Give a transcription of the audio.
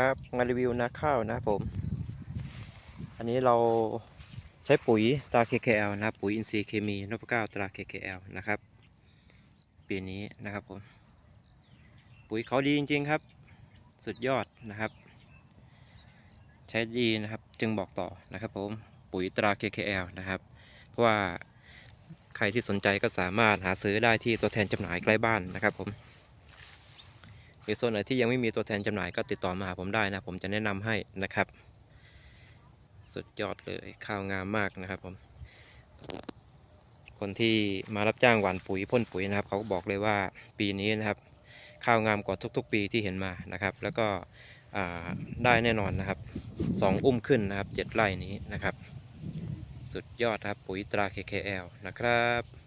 ครับมารีวิวนาข้าวนะครับผม อันนี้เราใช้ปุ๋ยตรา KKL นะครับปุ๋ยอินทรีย์เคมีนพเก้าตรา KKL นะครับ ปีนี้นะครับผม ปุ๋ยเขาดีจริง ๆ ครับ สุดยอดนะครับ ใช้ดีนะครับจึงบอกต่อนะครับผมปุ๋ยตรา KKL นะครับ เพราะว่าใครที่สนใจก็สามารถหาซื้อได้ที่ตัวแทนจำหน่ายใกล้บ้านนะครับผม หรือโซนไหนที่ยังไม่มีตัวแทนจำหน่ายก็ติดต่อมาหาผมได้นะ ผมจะแนะนำให้นะครับ สุดยอดเลยข้าวงามมากนะครับผม คนที่มารับจ้างหว่านปุ๋ยพ่นปุ๋ยนะครับ เขาก็บอกเลยว่าปีนี้นะครับ ข้าวงามกว่าทุก ๆ ปีที่เห็นมานะครับ แล้วก็ได้แน่นอนนะครับสองอุ้มขึ้นนะครับเจ็ดไร่นี้นะครับ สุดยอดครับปุ๋ยตรา KKL นะครับ